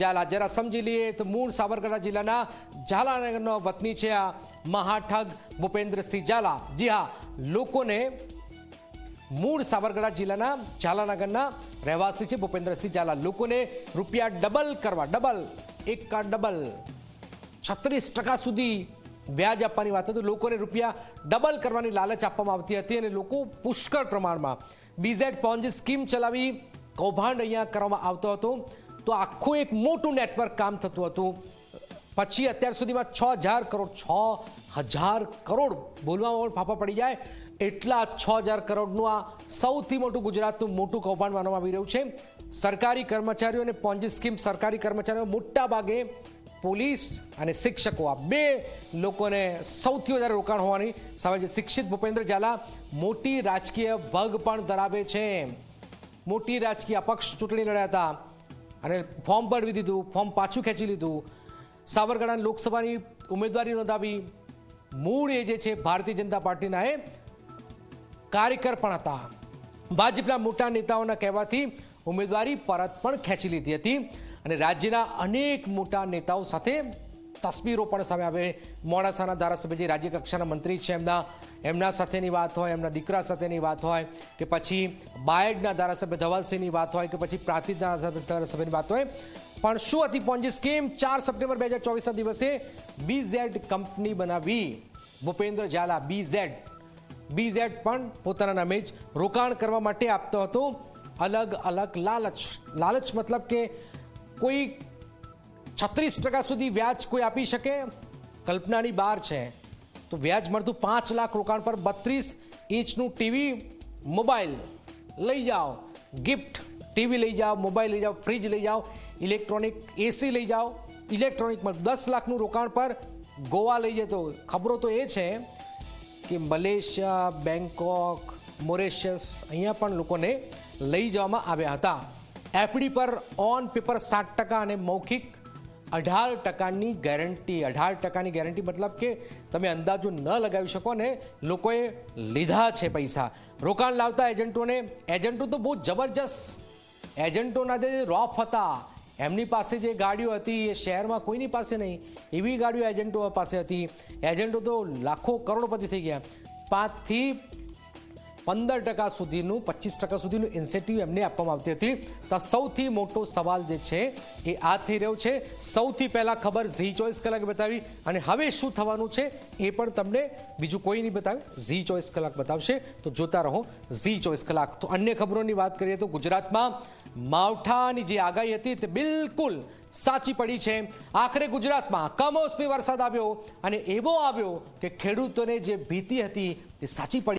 ઝાલા. જરા સમજી લઈએ તો મૂળ સાબરકાંઠા જિલ્લાના ઝાલાનગરનો વતની છે આ મહાઠગ ભૂપેન્દ્રસિંહ ઝાલા. જી હા, લોકોને મૂળ સાબરકાંઠા જિલ્લાના ઝાલાનગરના રહેવાસી છે ભૂપેન્દ્રસિંહ ઝાલા. લોકોને રૂપિયા ડબલ કરવા, ડબલ, એક કા ડબલ, છત્રીસ ટકા સુધી વ્યાજ આપવાની વાત હતી. લોકોને રૂપિયા ડબલ કરવાની લાલચ આપવામાં આવતી હતી અને લોકો પુષ્કળ પ્રમાણમાં બીઝેડ પોન્જી સ્કીમ ચલાવી કૌભાંડ અહીંયા કરવામાં આવતો હતો. તો આખું એક મોટું નેટવર્ક કામ થતું હતું. પછી અત્યાર સુધીમાં છ હજાર કરોડ, છ હજાર કરોડ બોલવામાં પણ ફાફા પડી જાય. એટલા છ હજાર કરોડનું આ સૌથી મોટું ગુજરાતનું મોટું કૌભાંડ માનવામાં આવી રહ્યું છે. સરકારી કર્મચારીઓ અને પોન્જી સ્કીમ સરકારી કર્મચારીઓ મોટા ભાગે પોલીસ અને શિક્ષકો, આ બે લોકોને સૌથી વધારે રોકાણ હોવાની સામે છે. શિક્ષિત ભૂપેન્દ્ર ઝાલા મોટી રાજકીય ભગ પણ ધરાવે છે. મોટી રાજકીય અપક્ષ ચૂંટણી લડ્યા હતા. અને ફોર્મ ભરવી દીધું, ફોર્મ પાછું ખેંચી લીધું. સાબરકાંઠા લોકસભાની ઉમેદવારી નોંધાવી મૂળ એ જે છે ભારતીય જનતા પાર્ટીના એ કાર્યકર પણ હતા. ભાજપના મોટા નેતાઓના કહેવાથી ઉમેદવારી પરત પણ ખેંચી લીધી હતી અને રાજ્યના અનેક મોટા નેતાઓ સાથે તસવીરો પણ સામે આવે. મોડાસાના ધારાસભ્ય જે રાજ્ય કક્ષાના મંત્રી છે, એમના એમના સાથેની વાત હોય, એમના દીકરા સાથેની વાત હોય, કે પછી બાયડના ધારાસભ્ય ધવલસિંહની વાત હોય, કે પછી પ્રાંતિજના ધારાસભ્યની વાત હોય. પણ શું હતી પોન્જી સ્કીમ? ચાર સપ્ટેમ્બર બે હજાર ચોવીસના દિવસે બીઝેડ કંપની બનાવી. ભૂપેન્દ્ર ઝાલા બીઝેડ બીઝેડ પણ પોતાના નામે જ રોકાણ કરવા માટે આપતો હતો. અલગ અલગ લાલચ લાલચ મતલબ કે કોઈ છત્રીસ ટકા સુધી વ્યાજ કોઈ આપી શકે? કલ્પનાની બહાર છે. તો વ્યાજ મળતું પાંચ લાખ રોકાણ પર બત્રીસ ઇંચનું ટીવી, મોબાઈલ લઈ જાઓ. ગિફ્ટ ટીવી લઈ જાઓ, મોબાઈલ લઈ જાઓ, ફ્રીજ લઈ જાઓ, ઇલેક્ટ્રોનિક એસી લઈ જાઓ. ઇલેક્ટ્રોનિકમાં દસ લાખનું રોકાણ પર ગોવા લઈ જતો. ખબરો તો એ છે કે મલેશિયા બેંકોક મોરેશિયસ અહીંયા પણ લોકોને લઈ જવામાં આવ્યા હતા. એફડી પર ઓન પેપર સાત ટકા અને મૌખિક અઢાર ટકાની ગેરંટી અઢાર ટકાની ગેરંટી મતલબ કે તમે અંદાજો ન લગાવી શકો ને લોકોએ લીધા છે પૈસા. રોકાણ લાવતા એજન્ટોને, એજન્ટો તો બહુ જબરજસ્ત. એજન્ટોના જે રોફ હતા, એમની પાસે જે ગાડીઓ હતી, એ શહેરમાં કોઈની પાસે નહીં, એવી ગાડીઓ એજન્ટો પાસે હતી. એજન્ટો તો લાખો કરોડપતિ થઈ ગયા. પાંચથી પંદર ટકા સુધીનું, પચીસ ટકા સુધીનું ઇન્સેન્ટિવ એમને આપવામાં આવતી હતી. તો સૌથી મોટો સવાલ જે છે એ આ થઈ રહ્યો છે. સૌથી પહેલાં ખબર ઝી ચોઈસ કલાક બતાવી અને હવે શું થવાનું છે એ પણ તમને બીજું કોઈ નહીં બતાવે. ઝી ચોઈસ કલાક બતાવશે. તો જોતા રહો ઝી ચોઈસ કલાક. તો અન્ય ખબરોની વાત કરીએ તો ગુજરાતમાં માવઠાની જે આગાહી હતી તે બિલકુલ સાચી પડી છે. આખરે ગુજરાતમાં કમોસમી વરસાદ આવ્યો અને એવો આવ્યો કે ખેડૂતોને જે ભીતિ હતી તે સાચી પડી